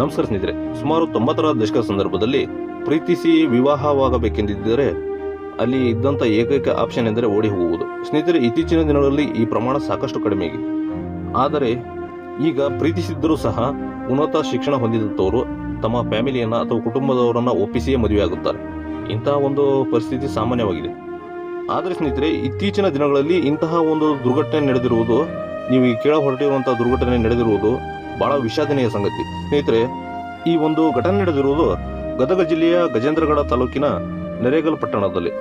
ನಮಸ್ಕಾರ ಸ್ನೇಹಿತರೆ, ಸುಮಾರು ತೊಂಬತ್ತರ ದಶಕದ ಸಂದರ್ಭದಲ್ಲಿ ಪ್ರೀತಿಸಿ ವಿವಾಹವಾಗಬೇಕೆಂದಿದ್ದರೆ ಅಲ್ಲಿ ಇದ್ದಂಥ ಏಕೈಕ ಆಪ್ಷನ್ ಎಂದರೆ ಓಡಿ ಹೋಗುವುದು. ಸ್ನೇಹಿತರೆ, ಇತ್ತೀಚಿನ ದಿನಗಳಲ್ಲಿ ಈ ಪ್ರಮಾಣ ಸಾಕಷ್ಟು ಕಡಿಮೆಯಾಗಿದೆ. ಆದರೆ ಈಗ ಪ್ರೀತಿಸಿದ್ದರೂ ಸಹ ಉನ್ನತ ಶಿಕ್ಷಣ ಹೊಂದಿದಂಥವರು ತಮ್ಮ ಫ್ಯಾಮಿಲಿಯನ್ನು ಅಥವಾ ಕುಟುಂಬದವರನ್ನ ಒಪ್ಪಿಸಿಯೇ ಮದುವೆಯಾಗುತ್ತಾರೆ. ಇಂತಹ ಒಂದು ಪರಿಸ್ಥಿತಿ ಸಾಮಾನ್ಯವಾಗಿದೆ. ಆದರೆ ಸ್ನೇಹಿತರೆ, ಇತ್ತೀಚಿನ ದಿನಗಳಲ್ಲಿ ಇಂತಹ ಒಂದು ದುರ್ಘಟನೆ ನಡೆದಿರುವುದು, ನೀವು ಕೇಳ ಹೊರಟಿರುವಂತಹ ದುರ್ಘಟನೆ ನಡೆದಿರುವುದು ಬಹಳ ವಿಷಾದನೀಯ ಸಂಗತಿ. ಸ್ನೇಹಿತರೆ, ಈ ಒಂದು ಘಟನೆ ನಡೆದಿರುವುದು ಗದಗ ಜಿಲ್ಲೆಯ ಗಜೇಂದ್ರಗಡ ತಾಲೂಕಿನ ನೆರೆಗಲ್ ಪಟ್ಟಣದಲ್ಲಿ.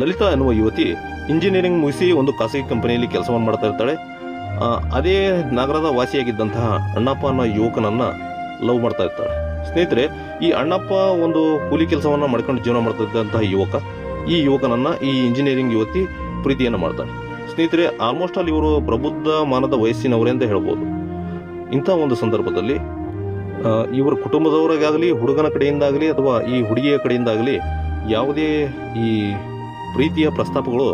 ಲಲಿತಾ ಎನ್ನುವ ಯುವತಿ ಇಂಜಿನಿಯರಿಂಗ್ ಮುಗಿಸಿ ಒಂದು ಖಾಸಗಿ ಕಂಪನಿಯಲ್ಲಿ ಕೆಲಸವನ್ನು ಮಾಡ್ತಾ ಇರ್ತಾಳೆ. ಅದೇ ನಗರದ ವಾಸಿಯಾಗಿದ್ದಂತಹ ಅಣ್ಣಪ್ಪ ಅನ್ನೋ ಯುವಕನನ್ನ ಲವ್ ಮಾಡ್ತಾ ಇರ್ತಾಳೆ. ಸ್ನೇಹಿತರೆ, ಈ ಅಣ್ಣಪ್ಪ ಒಂದು ಕೂಲಿ ಕೆಲಸವನ್ನು ಮಾಡ್ಕೊಂಡು ಜೀವನ ಮಾಡ್ತಾ ಇದ್ದಂತಹ ಯುವಕ, ಈ ಯುವಕನನ್ನ ಈ ಇಂಜಿನಿಯರಿಂಗ್ ಯುವತಿ ಪ್ರೀತಿಯನ್ನು ಮಾಡ್ತಾಳೆ. ಸ್ನೇಹಿತರೆ ಆಲ್ಮೋಸ್ಟ್ ಅಲ್ಲಿ ಇವರು ಪ್ರಬುದ್ಧ ಮಾನದ ವಯಸ್ಸಿನವರೆಂದೇ ಹೇಳ್ಬೋದು. ಇಂಥ ಒಂದು ಸಂದರ್ಭದಲ್ಲಿ ಇವರ ಕುಟುಂಬದವರಿಗಾಗಲಿ, ಹುಡುಗನ ಕಡೆಯಿಂದಾಗಲಿ, ಅಥವಾ ಈ ಹುಡುಗಿಯ ಕಡೆಯಿಂದಾಗಲಿ ಯಾವುದೇ ಈ ಪ್ರೀತಿಯ ಪ್ರಸ್ತಾಪಗಳು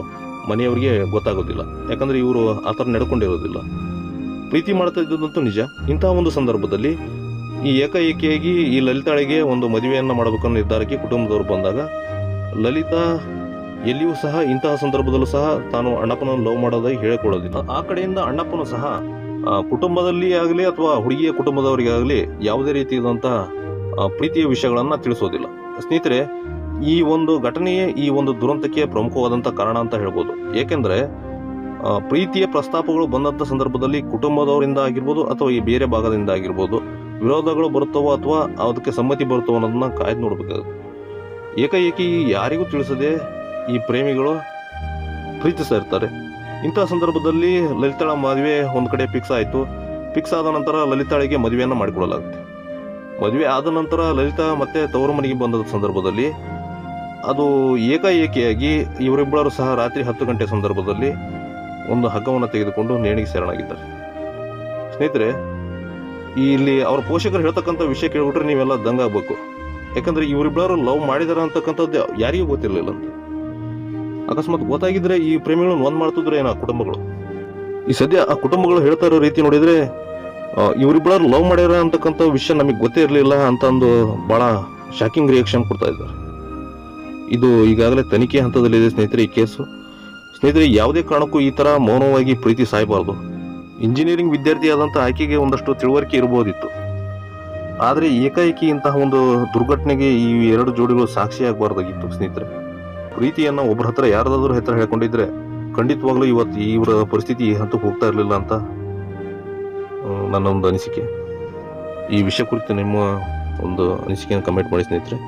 ಮನೆಯವರಿಗೆ ಗೊತ್ತಾಗೋದಿಲ್ಲ. ಯಾಕಂದರೆ ಇವರು ಆ ಥರ ನಡ್ಕೊಂಡಿರೋದಿಲ್ಲ. ಪ್ರೀತಿ ಮಾಡ್ತಾ ಇದ್ದದಂತೂ ನಿಜ. ಇಂಥ ಒಂದು ಸಂದರ್ಭದಲ್ಲಿ ಈ ಏಕಾಏಕಿಯಾಗಿ ಈ ಲಲಿತಾಳಿಗೆ ಒಂದು ಮದುವೆಯನ್ನು ಮಾಡಬೇಕನ್ನೋ ನಿರ್ಧಾರಕ್ಕೆ ಕುಟುಂಬದವರು ಬಂದಾಗ, ಲಲಿತಾ ಎಲ್ಲಿಯೂ ಸಹ ಇಂತಹ ಸಂದರ್ಭದಲ್ಲೂ ಸಹ ತಾನು ಅಣ್ಣಪ್ಪನನ್ನು ಲವ್ ಮಾಡೋದಾಗಿ ಹೇಳಿಕೊಳ್ಳೋದಿಲ್ಲ. ಆ ಕಡೆಯಿಂದ ಅಣ್ಣಪ್ಪನು ಸಹ ಕುಟುಂಬದಲ್ಲಿ ಆಗಲಿ ಅಥವಾ ಹುಡುಗಿಯ ಕುಟುಂಬದವರಿಗಾಗಲಿ ಯಾವುದೇ ರೀತಿಯಾದಂತಹ ಪ್ರೀತಿಯ ವಿಷಯಗಳನ್ನು ತಿಳಿಸೋದಿಲ್ಲ. ಸ್ನೇಹಿತರೆ, ಈ ಒಂದು ಘಟನೆಯೇ ಈ ಒಂದು ದುರಂತಕ್ಕೆ ಪ್ರಮುಖವಾದಂಥ ಕಾರಣ ಅಂತ ಹೇಳ್ಬೋದು. ಏಕೆಂದರೆ ಪ್ರೀತಿಯ ಪ್ರಸ್ತಾಪಗಳು ಬಂದಂಥ ಸಂದರ್ಭದಲ್ಲಿ ಕುಟುಂಬದವರಿಂದ ಆಗಿರ್ಬೋದು ಅಥವಾ ಈ ಬೇರೆ ಭಾಗದಿಂದ ಆಗಿರ್ಬೋದು ವಿರೋಧಗಳು ಬರುತ್ತವೋ ಅಥವಾ ಅದಕ್ಕೆ ಸಮ್ಮತಿ ಬರುತ್ತವೋ ಅನ್ನೋದನ್ನ ಕಾಯ್ದು ನೋಡಬೇಕಾಗುತ್ತೆ. ಏಕಾಏಕಿ ಯಾರಿಗೂ ತಿಳಿಸದೆ ಈ ಪ್ರೇಮಿಗಳು ಪ್ರೀತಿಸ್ತಾ ಇರ್ತಾರೆ. ಇಂತಹ ಸಂದರ್ಭದಲ್ಲಿ ಲಲಿತಾಳ ಮದುವೆ ಒಂದು ಕಡೆ ಫಿಕ್ಸ್ ಆಯಿತು. ಫಿಕ್ಸ್ ಆದ ನಂತರ ಲಲಿತಾಳಿಗೆ ಮದುವೆಯನ್ನು ಮಾಡಿಕೊಡಲಾಗುತ್ತೆ. ಮದುವೆ ಆದ ನಂತರ ಲಲಿತಾ ಮತ್ತೆ ತವರು ಮನೆಗೆ ಬಂದ ಸಂದರ್ಭದಲ್ಲಿ, ಅದು ಏಕಾಏಕಿಯಾಗಿ ಇವರಿಬ್ಬರು ಸಹ ರಾತ್ರಿ ಹತ್ತು ಗಂಟೆ ಸಂದರ್ಭದಲ್ಲಿ ಒಂದು ಹಗ್ಗವನ್ನು ತೆಗೆದುಕೊಂಡು ನೇಣಿಗೆ ಶರಣಾಗಿದ್ದಾರೆ ಸ್ನೇಹಿತರೆ ಇಲ್ಲಿ ಅವ್ರ ಪೋಷಕರು ಹೇಳ್ತಕ್ಕಂಥ ವಿಷಯ ಕೇಳಿಬಿಟ್ರೆ ನೀವೆಲ್ಲ ದಂಗಾಗಬೇಕು. ಯಾಕಂದರೆ ಇವರಿಬ್ಬರು ಲವ್ ಮಾಡಿದಾರೆ ಅಂತಕ್ಕಂಥದ್ದು ಯಾರಿಗೂ ಗೊತ್ತಿರಲಿಲ್ಲ ಅಂತ. ಅಕಸ್ಮಾತ್ ಗೊತ್ತಾಗಿದ್ರೆ ಈ ಪ್ರೇಮಿಗಳನ್ನ ಒಂದ್ ಮಾಡ್ತಿದ್ರೆ ಏನ ಕುಟುಂಬಗಳು? ಈ ಸದ್ಯ ಆ ಕುಟುಂಬಗಳು ಹೇಳ್ತಾ ಇರೋ ರೀತಿ ನೋಡಿದ್ರೆ ಇವರಿಬ್ಬರ ಲವ್ ಮಾಡ್ಯಾರ ಅಂತಕ್ಕಂಥ ವಿಷಯ ನಮಗೆ ಗೊತ್ತೇ ಇರಲಿಲ್ಲ ಅಂತ ಒಂದು ಬಹಳ ಶಾಕಿಂಗ್ ರಿಯಾಕ್ಷನ್ ಕೊಡ್ತಾ ಇದ್ದಾರೆ. ಇದು ಈಗಾಗಲೇ ತನಿಖೆ ಹಂತದಲ್ಲಿದೆ ಸ್ನೇಹಿತರೆ ಈ ಕೇಸು. ಸ್ನೇಹಿತರೆ, ಯಾವುದೇ ಕಾರಣಕ್ಕೂ ಈ ತರ ಮೌನವಾಗಿ ಪ್ರೀತಿ ಸಾಯಬಾರ್ದು. ಇಂಜಿನಿಯರಿಂಗ್ ವಿದ್ಯಾರ್ಥಿಯಾದಂಥ ಆಕೆಗೆ ಒಂದಷ್ಟು ತಿಳುವಳಿಕೆ ಇರಬಹುದಿತ್ತು ಆದರೆ ಏಕಾಏಕಿ ಇಂತಹ ಒಂದು ದುರ್ಘಟನೆಗೆ ಈ ಎರಡು ಜೋಡಿಗಳು ಸಾಕ್ಷಿಯಾಗಬಾರ್ದಾಗಿತ್ತು ಸ್ನೇಹಿತರೆ. ಪ್ರೀತಿಯನ್ನ ಒಬ್ಬರ ಹತ್ರ ಯಾರದಾದ್ರೂ ಹತ್ರ ಹೇಳ್ಕೊಂಡಿದ್ರೆ ಖಂಡಿತವಾಗ್ಲೂ ಇವತ್ತು ಇವರ ಪರಿಸ್ಥಿತಿ ಹಂತಕ್ಕೆ ಹೋಗ್ತಾ ಇರಲಿಲ್ಲ ಅಂತ ನನ್ನೊಂದು ಅನಿಸಿಕೆ. ಈ ವಿಷಯ ಕುರಿತು ನಿಮ್ಮ ಒಂದು ಅನಿಸಿಕೆಯನ್ನು ಕಮೆಂಟ್ ಮಾಡಿ ಸ್ನೇಹಿತರೆ.